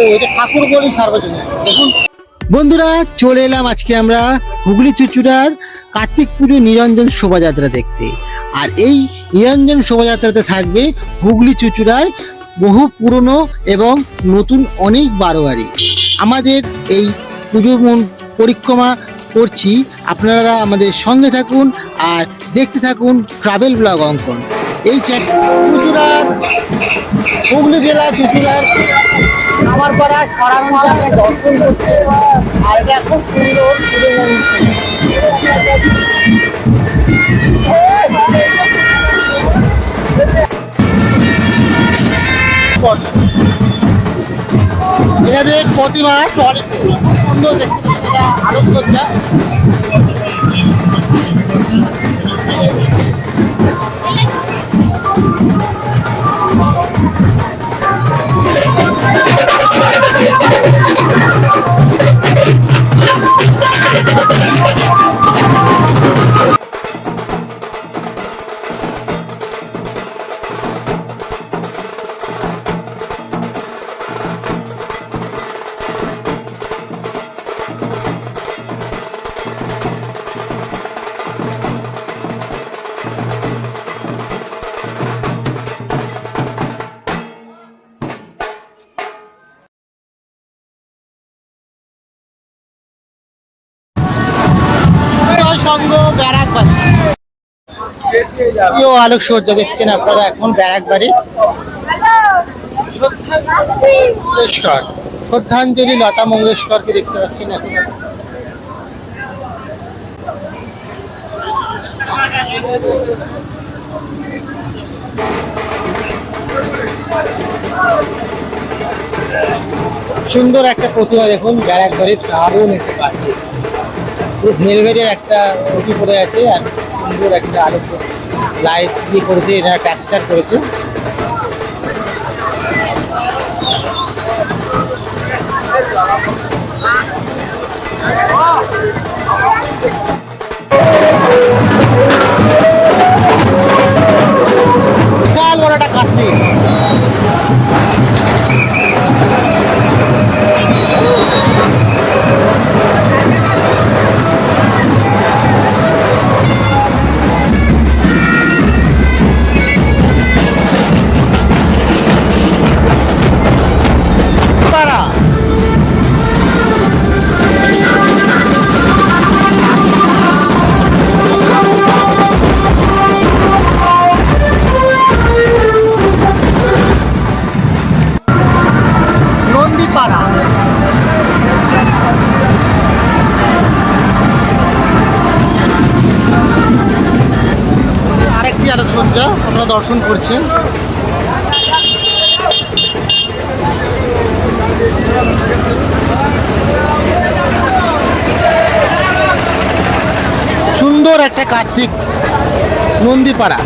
এটা দেখুন। বন্ধুরা, চলে এলাম আজকে আমরা হুগলি চুচুড়ার কার্তিক পুজো নিরঞ্জন শোভাযাত্রা দেখতে। আর এই নিরঞ্জন শোভাযাত্রাতে থাকবে হুগলি চুচুড়ায় বহু পুরনো এবং নতুন অনেক বারোয়ারি। আমাদের এই পুজো মন- পরিক্রমা করছি। আপনারা আমাদের সঙ্গে থাকুন আর দেখতে থাকুন ট্রাভেল ব্লগ অঙ্কন। এই চ্যাট চুচুড়ার হুগলি জেলা চুচুড়ার আমার পাড়া সরানটা আপনি দর্শন করছে আর এটা খুব সুন্দর। এনাদের প্রতিমা টয়লেট খুব সুন্দর দেখতে এটা আলোকসজ্জা ব্যারাক বাড়ি দেখছেন আপনারা এখন ব্যারাক বাড়ি মঙ্গেশকর। শ্রদ্ধাঞ্জলি লতা মঙ্গেশকরকে দেখতে পাচ্ছেন এখন। সুন্দর একটা প্রতিমা দেখুন ব্যারাক বাড়ির দারুণ একটা বাড়ি। পুরো ভেলভেটের একটা রুটি পড়ে আছে আর সুন্দর একটা আলো লাইট দিয়ে করেছে, এটা টেক্সচার করেছে। বিশাল বড় একটা কার্তিক আপনারা দর্শন করছেন। সুন্দর একটা কার্তিক নন্দীপাড়া।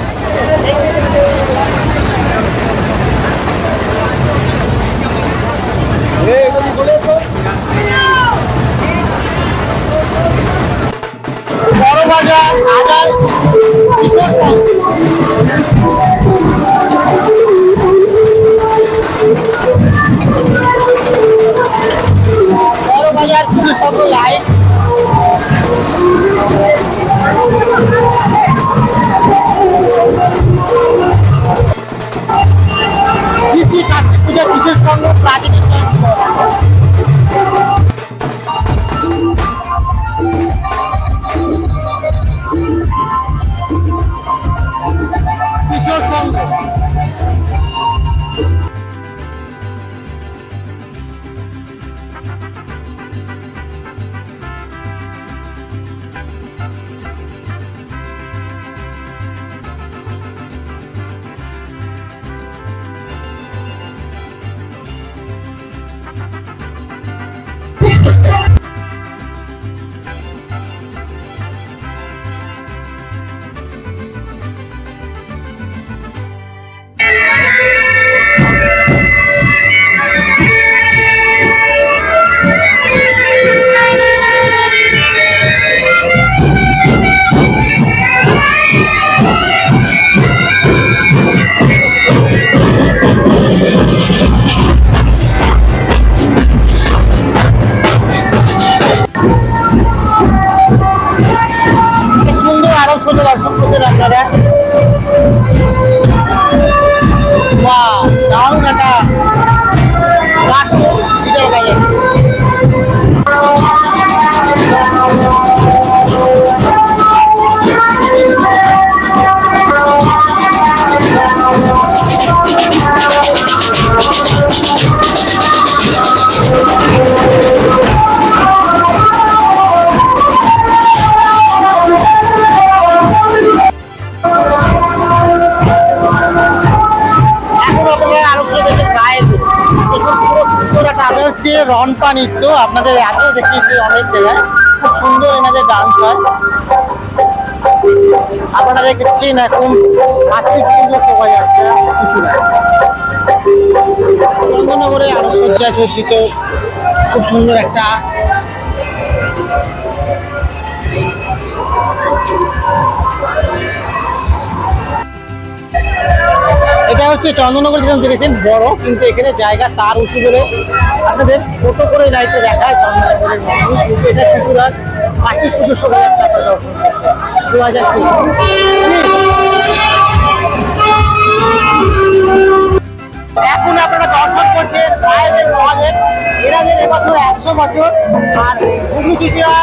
বড় বাজার আজাদ কিছু রনপা নৃত্য আপনাদের আগেও দেখিয়েছি অনেক জায়গায়। খুব সুন্দর এনাদের ডান্স হয়। আপনারা দেখছেন এখন কার্তিক পুজো শোভাযাত্রা কিছু না চন্দ্রনগরে আরও সজ্জা সজ্জিত, খুব সুন্দর একটা এটা হচ্ছে চন্দননগর যেরকম দেখেছেন, বড়, কিন্তু এখানে জায়গা তার উঁচু বলে আপনাদের ছোট করে লাইটে দেখায়, চন্দননগরের কিন্তু এটা ত্রিপুরার কার্তিক পুজো শোভাযাত্রা আপনারা দর্শন হাজার এখন আপনারা দর্শন করছেন সাহেবের মহাদেব এনাদের এবছর একশো বছর, আর ঘুঘু চিচিরা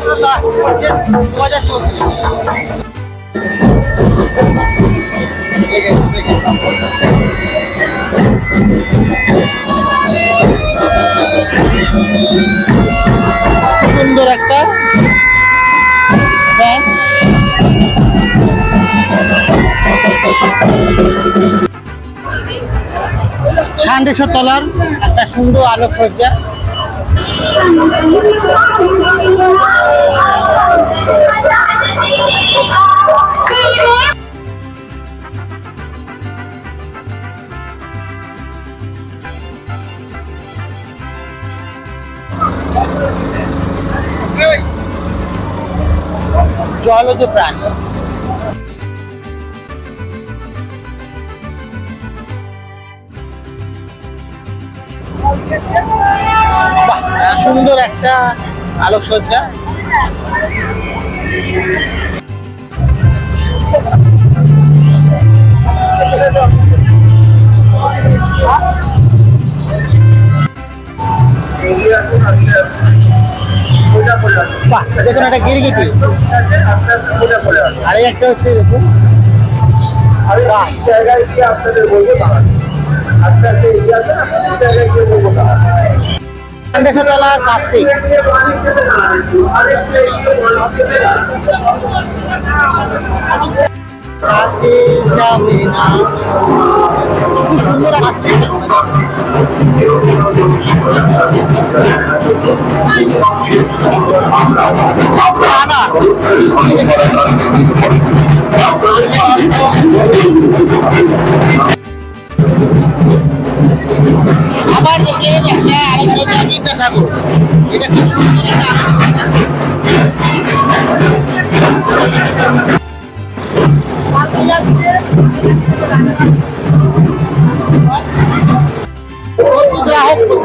আপনারা দর্শন করছেন দু হাজার চব্বিশ সুন্দর একটা ব্যান্ড সান্ডেশ্বর তলার একটা সুন্দর আলোকসজ্জা প্রাণী বাহ, সুন্দর একটা আলোকসজ্জা। বাহ দেখুন একটা গিরগিটি। আর একটা হচ্ছে দেখুন। জায়গায় গিয়ে আপনাদের আচ্ছা আচ্ছা এগিয়ে আসেন কার্তিক কাকে যাবে না। খুব সুন্দর আবার দেখলেন আলোচনা বিদ্যাসাগর এটা খুব সুন্দর একটা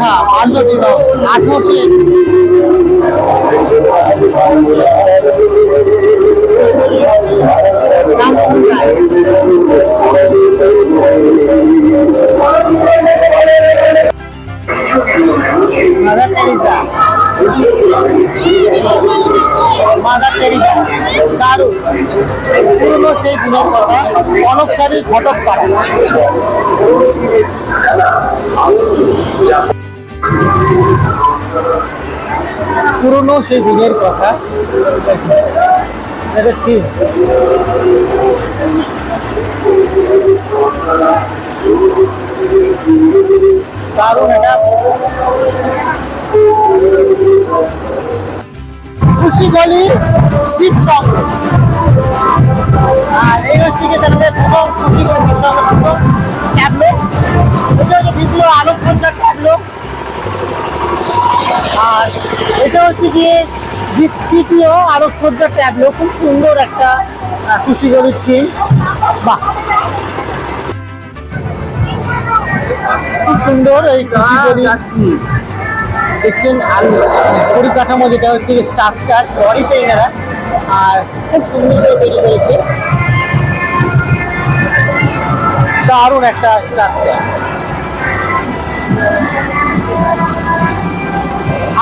গ্রাহক কোথা বাল্য বিবাহ আঠারোশো একুশ মাদার টেরিজা মাদার টেরিজা দারুণ। পুরনো সেই দিনের কথা, কনকসারি ঘটক পাড়া পুরনো সেই দিনের কথা। এটা কি? দারুণ এটা। খুশি গলি, শিব সঙ্গ। আর এই হচ্ছে প্রথম খুশি গলি, শিব সঙ্গের প্রথম এটা হচ্ছে দ্বিতীয় আলোক সজ্জার ট্যাবলো আর এটা হচ্ছে গিয়ে তৃতীয় আলোক সজ্জার ট্যাবলো। খুব সুন্দর একটা খুশি গলির থিম বাহ। খুব সুন্দর এই খুশি দেখছেন আর পরিকাঠামো যেটা হচ্ছে স্ট্রাকচার বডিতে এনারা আর খুব সুন্দর করে তৈরি করেছে। দারুণ একটা স্ট্রাকচার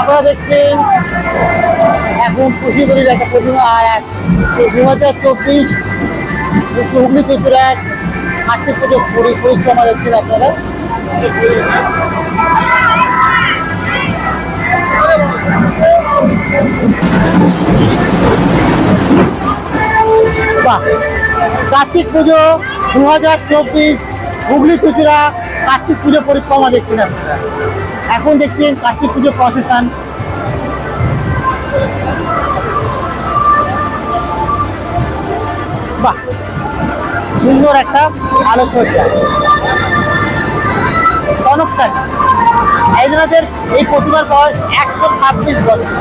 আপনারা দেখছেন এখন খুশিগুলির একটা প্রতিমা, আর এক দু হাজার চব্বিশ হুগলি চুচুড়ার কার্তিক পুজো পরি- পরিক্রমা দেখছেন আপনারা। বাহ, কার্তিক পুজো দু হাজার চব্বিশ হুগলি, চুচুড়া কার্তিক পুজো পরিক্রমা দেখছেন আপনারা। এখন দেখছেন কার্তিক পুজো প্রসেশন বাহ, সুন্দর একটা আলোচনা কনক স্যার হায়দ্রাবাদের এই প্রতিমার বয়স একশো ছাব্বিশ বছর।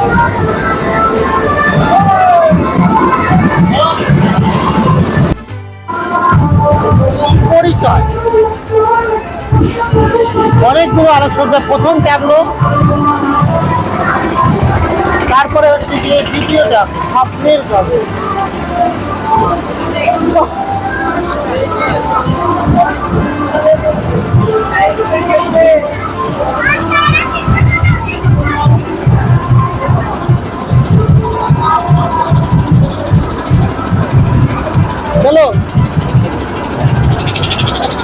পরিচয়। অনেকগুলো আলোচনা প্রথম ট্যাবলো তারপরে হচ্ছে গিয়ে দ্বিতীয়টা, স্বপ্নের জগৎ।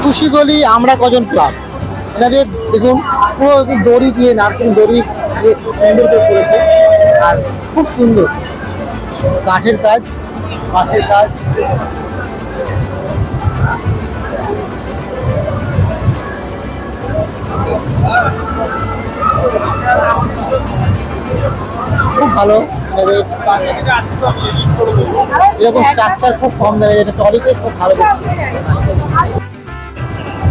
খুশি গলি, আমরা কজন ক্লাব এনাদের দেখুন, পুরো দড়ি দিয়ে, নারকেল দড়ি দিয়ে সুন্দর করে করেছে। আর খুব সুন্দর। কাঠের কাজ মাছের কাজ। খুব ভালো। এনাদের এরকম স্ট্রাকচার খুব কম দামে এটা টরিতে খুব ভালো দেখতে।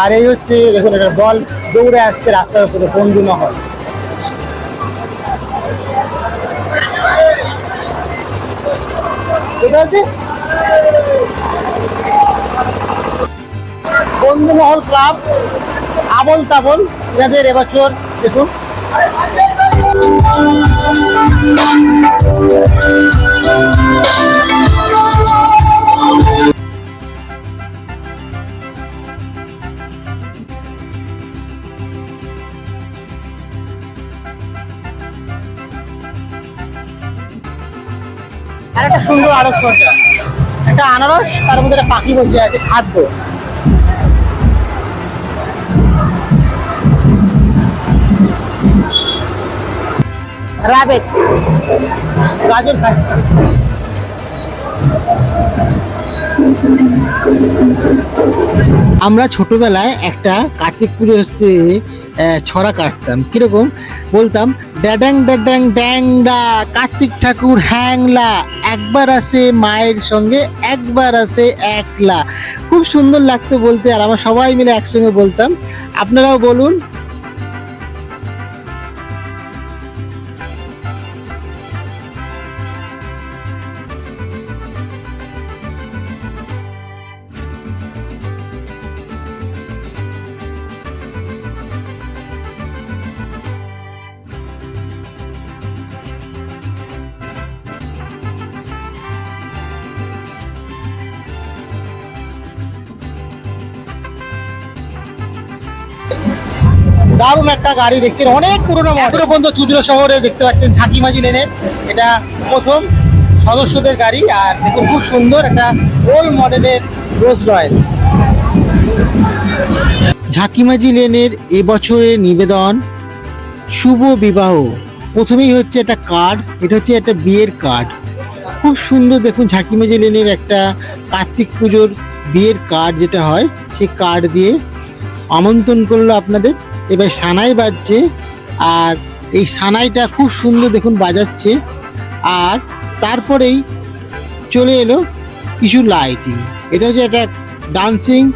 আর এই হচ্ছে, দেখুন, একটা বল দৌড়ে আসছে রাস্তার উপরে বন্ধুমহল এটা হচ্ছে বন্ধুমহল ক্লাব, আবল তাবল এনাদের এবছর, দেখুন। আর একটা সুন্দর আলোচনা একটা আনারস, তার মধ্যে একটা পাখি বসে আছে, খাদ্য। রাবেট গাজর আমরা ছোটবেলায় একটা কার্তিক পুজো হচ্ছে ছড়া কাটতাম। কীরকম? বলতাম ড্যাডাং ড্যাডাং ড্যাং, ডা, কার্তিক ঠাকুর, হ্যাংলা। একবার আসে মায়ের সঙ্গে, একবার আসে একলা। খুব সুন্দর লাগতো বলতে, আর আমরা সবাই মিলে একসঙ্গে বলতাম। আপনারাও বলুন দারুণ একটা গাড়ি দেখছেন। অনেক পুরোনো এখনও পর্যন্ত চুচুড়ো শহরে দেখতে পাচ্ছেন ঝাঁকিমাজি লেনের এটা প্রথম সদস্যদের গাড়ি আর দেখুন খুব সুন্দর একটা ওল্ড মডেলের রোজ রয়েলস ঝাঁকিমাজি লেনের এবছরের নিবেদন, শুভ বিবাহ। প্রথমেই হচ্ছে একটা কার্ড এটা হচ্ছে একটা বিয়ের কার্ড খুব সুন্দর দেখুন ঝাঁকিমাজি লেনের একটা কার্তিক পুজোর বিয়ের কার্ড যেটা হয়, সেই কার্ড দিয়ে আমন্ত্রণ করল আপনাদের। এবার সানাই বাজছে আর এই সানাইটা খুব সুন্দর দেখুন বাজাচ্ছে আর তারপরেই চলে এলো কিছু লাইটিং এটা হচ্ছে একটা ডান্সিং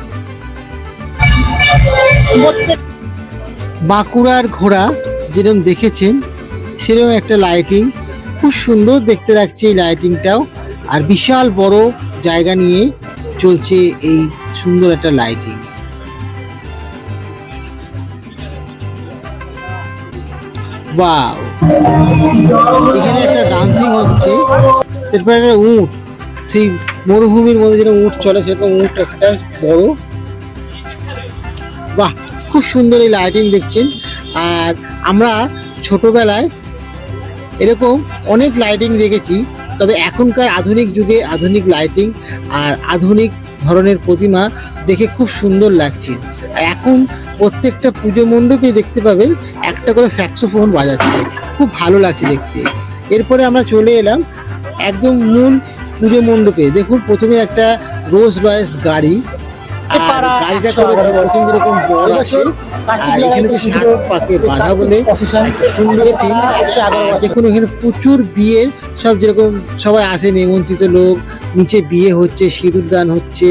বাঁকুড়ার ঘোড়া যেরকম দেখেছেন, সেরকম একটা লাইটিং খুব সুন্দর দেখতে লাগছে এই লাইটিংটাও আর বিশাল বড় জায়গা নিয়ে চলছে এই সুন্দর একটা লাইটিং বাও এখানে একটা ডান্সিং হচ্ছে। এরপর একটা উট। সেই মরুভূমির মধ্যে যেটা উট চলে, সেরকম উট একটা বড়। বাহ, খুব সুন্দর এই লাইটিং দেখছেন। আর আমরা ছোটবেলায় এরকম অনেক লাইটিং দেখেছি, তবে এখনকার আধুনিক যুগে আধুনিক লাইটিং আর আধুনিক ধরনের প্রতিমা দেখে খুব সুন্দর লাগছে। এখন প্রত্যেকটা পুজো মণ্ডপে দেখতে পাবেন একটা করে স্যাক্সোফোন বাজাচ্ছে। খুব ভালো লাগছে দেখতে। এরপরে আমরা চলে এলাম একদম মূল পুজো মণ্ডপে। দেখুন, প্রথমে একটা রোজ রয়েস গাড়ি। গাড়িটা করে আছে। আর এখানে যে সাত পাকে বাধা বলে একটা সুন্দর থিম দেখুন এখানে প্রচুর বিয়ের সব যেরকম সবাই আসে নিমন্ত্রিত লোক নিচে বিয়ে হচ্ছে সিঁদুর দান হচ্ছে।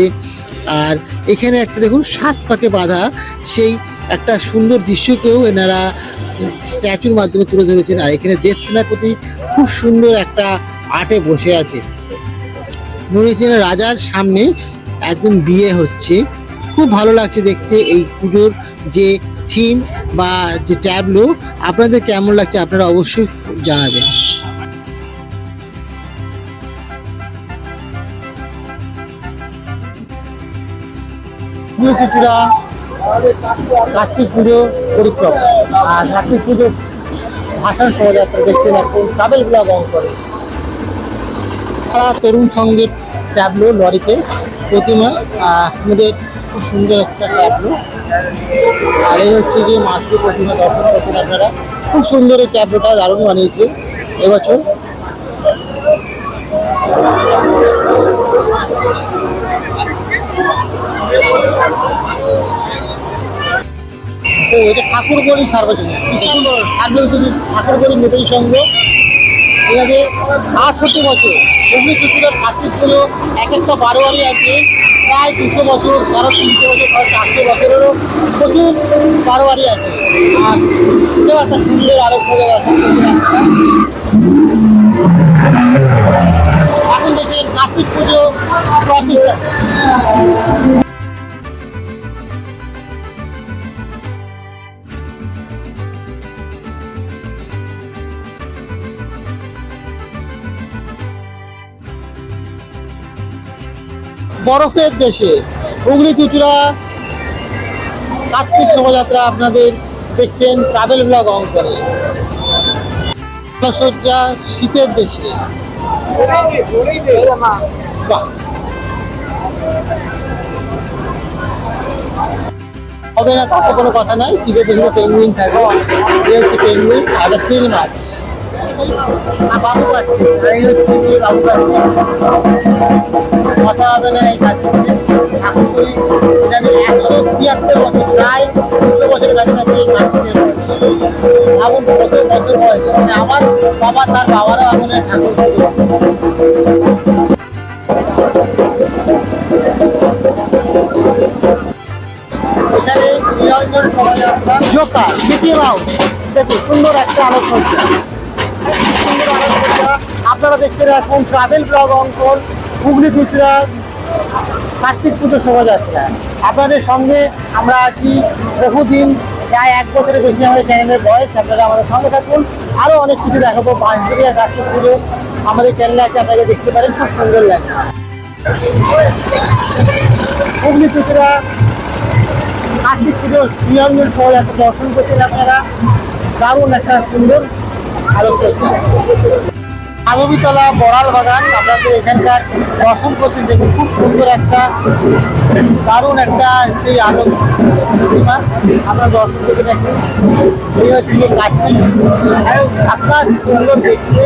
আর এখানে একটা দেখুন সাত পাকে বাঁধা সেই একটা সুন্দর দৃশ্যকেও এনারা স্ট্যাচুর মাধ্যমে তুলে ধরেছেন। আর এখানে দেব সেনাপতি খুব সুন্দর একটা আর্টে বসে আছে। মনে হচ্ছে রাজার সামনে একদম বিয়ে হচ্ছে। খুব ভালো লাগছে দেখতে এই পুজোর যে থিম বা যে ট্যাবলো আপনাদের কেমন লাগছে আপনারা অবশ্যই জানাবেন। কার্তিক পুজো পরিক্রমা। আর কার্তিক পুজো ভাসান শোভাযাত্রা দেখছেন এখন ট্রাভেল ব্লগ অন করে। তারা তরুণ সঙ্গের ট্যাবলো, লরিতে প্রতিমা আমাদের খুব সুন্দর একটা ট্যাবলো। আর এই হচ্ছে গিয়ে মাতৃ প্রতিমা দর্শন করছেন আপনারা। খুব সুন্দর এই ট্যাবলোটা দারুণ বানিয়েছে এবছর। তো এটা ঠাকুরগড়ি সার্বজনীন। বিশাল ঠাকুরগড়ি নেতাজি সংঘ। এনাদের আটষট্টি বছর। অগ্নি চুচুড়ার পুজো এক একটা বারোয়ারি আছে। প্রায় দুশো বছর কারও তিনশো বছর কারও চারশো বছরেরও প্রচুর বারোয়ারি আছে। আর এটাও একটা সুন্দর আরও এখন দেখেন কার্তিক পুজো প্রসেসন বরফের দেশে হুগলি চুচুড়া কার্তিক শোভাযাত্রা আপনাদের দেখছেন ট্রাভেল ব্লগ অঙ্কনে। সজ্জা শীতের দেশে। হবে না, তাতে কোনো কথা নাই। শীতের দেশে পেঙ্গুইন থাকবে। এই হচ্ছে পেঙ্গুইন আর সিল মাছ। আর বাবু আর এই হচ্ছে গিয়ে বাবু কার্তিক কথা হবে না এই কার্তিকে ঠাকুর করি একশো তিয়াত্তর বছর প্রায় দুশো বছরের কাছাকাছি এই বয়স ভাবুন কত বছর বয়স আমার বাবা তার বাবারও এখন ঠাকুর এখানে নিরঞ্জন শোভাযাত্রা জোকা মিকি মাউস। দেখুন, সুন্দর একটা আলোকসজ্জা আপনারা দেখছেন এখন ট্রাভেল ব্লগ অঙ্কন হুগলি চুচড়ার কার্তিক পুজো শোভাযাত্রা। আপনাদের সঙ্গে আমরা আছি বহুদিন, প্রায় এক বছরের বেশি আমাদের চ্যানেলের বয়স, আপনারা আমাদের সঙ্গে থাকুন। আরও অনেক কিছু দেখাবো বাঁশবেড়িয়া কার্তিক পুজো, আমাদের চ্যানেলে আছে, আপনারা দেখতে পারেন, খুব সুন্দর লাগে হুগলি চুচড়া কার্তিক পুজো নিরঞ্জন শোভাযাত্রা দর্শন করছেন আপনারা। দারুণ একটা সুন্দর মাধবীতলা বড়াল বাগান, আপনাদের এখানকার দর্শন করছেন দেখুন, খুব সুন্দর একটা, দারুণ একটা সেই আলোক প্রতিমা। আপনারা দর্শন করতে দেখুন। এই হচ্ছে কাঠি। আকাশ সুন্দর দেখতে।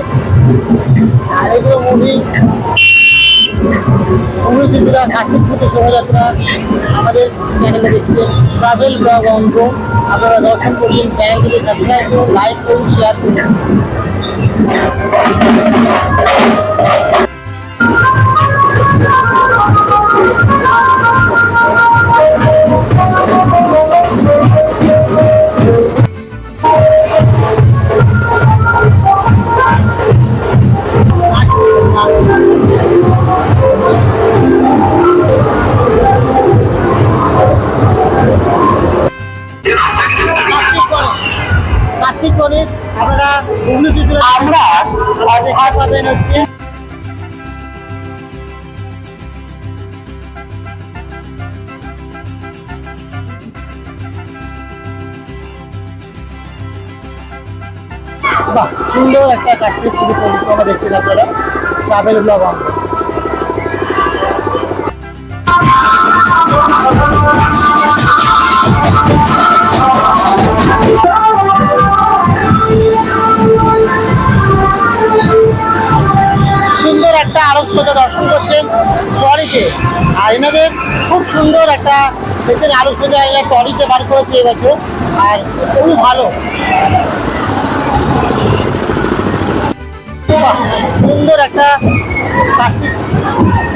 আর এগুলো মুভি অমৃতচূড়া কার্তিক পুজো শোভাযাত্রা আমাদের চ্যানেলে দেখছেন। ট্রাভেল ব্লগ অঙ্ক আপনারা দর্শন করছেন চ্যানেলটিকে সাবস্ক্রাইব করুন লাইক করুন শেয়ার করুন। ট্রাভেল ব্লগ সুন্দর একটা আলোকসজ্জা দর্শন করছেন টরিতে। আর এনাদের খুব সুন্দর একটা দেখছেন আলোকসজ্জা এনার টরিতে বার করেছে এবছর আর খুবই ভালো। সুন্দর একটা কার্তিক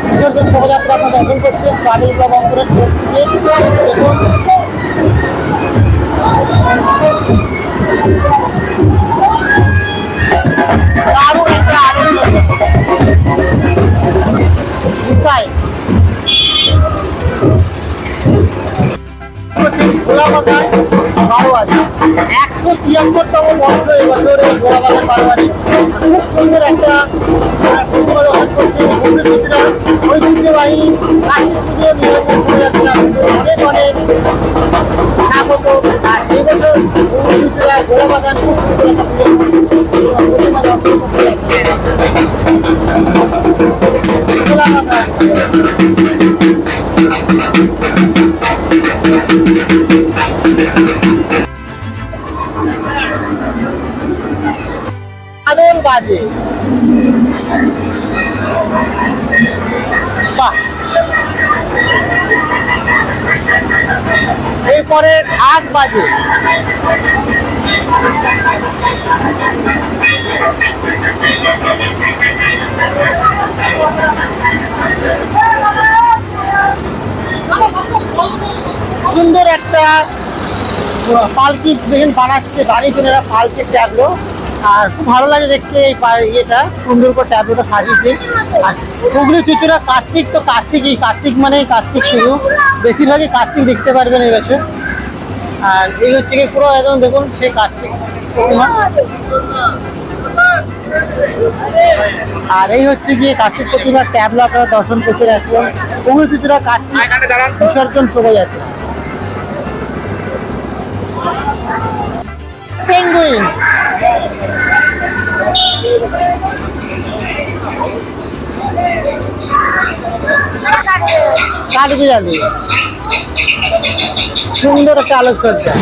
বিসর্জন শোভাযাত্রা আপনার দর্শন করছেন ট্রাভেল ব্লগ অঙ্কুরের বোর্ড থেকে। দেখুন। দারুণ একটা আনন্দ। বারোয়ারি। একশো তিয়াত্তরতম বর্ষ এবছর এই ঘোড়াবাগান বারোয়ারি। খুব সুন্দর একটা প্রতিমা করছেন ঐতিহ্যবাহী কার্তিক পুজো নিরঞ্জন অনেক অনেক স্বাগত। আর এবছর ঘোড়াবাগান খুব প্রতিমা দর্শন করতে বাজে। এরপরে ঢাক বাজে। সুন্দর একটা পালকি দেখেন বানাচ্ছে বাড়ি এরা পালকি ট্যাবলো। আর খুব ভালো লাগে দেখতে এই ইয়েটা সুন্দর করে ট্যাবলোটা সাজিয়েছে। আর হুগলি চুচুরা কার্তিক তো কার্তিকই কার্তিক মানে কার্তিক শুরু বেশিরভাগই কার্তিক দেখতে পারবেন এই বছর। আর এই হচ্ছে কি পুরো একদম দেখুন সেই কার্তিক আর এই হচ্ছে গিয়ে কার্তিক প্রতিমার ট্যাবলো আপনারা দর্শন করতে এখন হুগলি চুচুরা কার্তিক বিসর্জন শোভাযাত্রা। পেঙ্গুইন কাঠবিড়ালি সুন্দর একটা আলোকসজ্জা